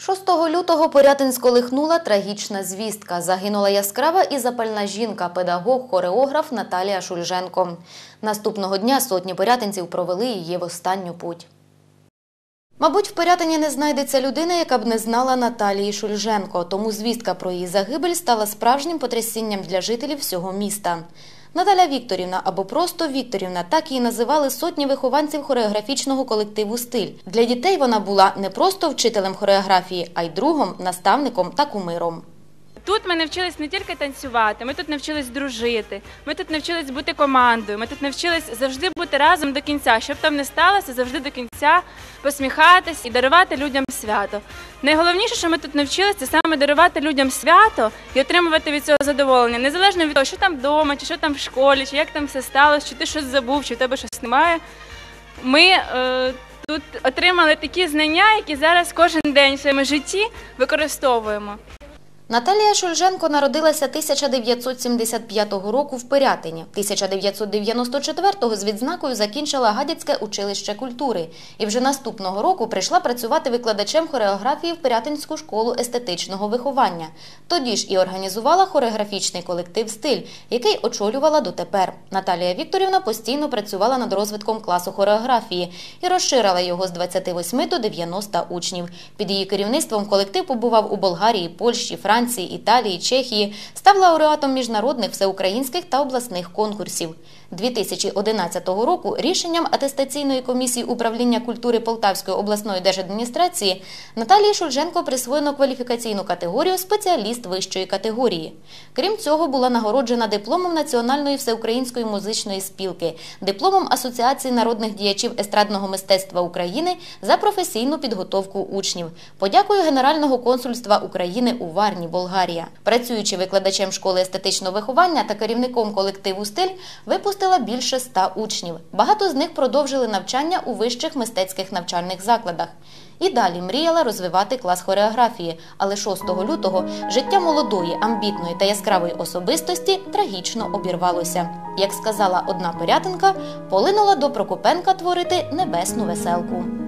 6 лютого Порятин сколихнула трагічна звістка. Загинула яскрава і запальна жінка, педагог, хореограф Наталія Шульженко. Наступного дня сотні порятинців провели її в останню путь. Мабуть, в Порятині не знайдеться людина, яка б не знала Наталії Шульженко, тому звістка про її загибель стала справжнім потрясінням для жителів всього міста. Наталя Вікторівна або просто Вікторівна, так її називали сотні вихованців хореографічного колективу «Стиль». Для дітей вона була не просто вчителем хореографії, а й другом, наставником та кумиром. Тут ми навчились не тільки танцювати, ми тут навчились дружити, ми тут навчились бути командою, ми тут навчились завжди бути разом до кінця. Щоб там не сталося, завжди до кінця посміхатись і дарувати людям свято. Найголовніше, що ми тут навчилися, це саме дарувати людям свято і отримувати від цього задоволення, незалежно від того, що там вдома, чи що там в школі, чи як там все сталося, чи ти щось забув, чи в тебе щось немає. Ми е, тут отримали такі знання, які зараз кожен день в своєму житті використовуємо. Наталія Шульженко народилася 1975 року в Пирятині. 1994-го з відзнакою закінчила Гадяцьке училище культури і вже наступного року прийшла працювати викладачем хореографії в Пирятинську школу естетичного виховання. Тоді ж і організувала хореографічний колектив «Стиль», який очолювала дотепер. Наталія Вікторівна постійно працювала над розвитком класу хореографії і розширила його з 28 до 90 учнів. Під її керівництвом колектив побував у Болгарії, Польщі, Франції, Італії, Чехії, став лауреатом міжнародних всеукраїнських та обласних конкурсів. 2011 року рішенням атестаційної комісії управління культури Полтавської обласної держадміністрації Наталії Шульженко присвоєно кваліфікаційну категорію спеціаліст вищої категорії. Крім цього, була нагороджена дипломом Національної всеукраїнської музичної спілки, дипломом Асоціації народних діячів естрадного мистецтва України за професійну підготовку учнів, подякою Генерального консульства України у Варні, Болгарія. Працюючи викладачем школи естетичного виховання та керівником колективу «Стиль», випустила більше ста учнів. Багато з них продовжили навчання у вищих мистецьких навчальних закладах. І далі мріяла розвивати клас хореографії, але 6 лютого життя молодої, амбітної та яскравої особистості трагічно обірвалося. Як сказала одна порятинка, полинула до Прокопенка творити небесну веселку.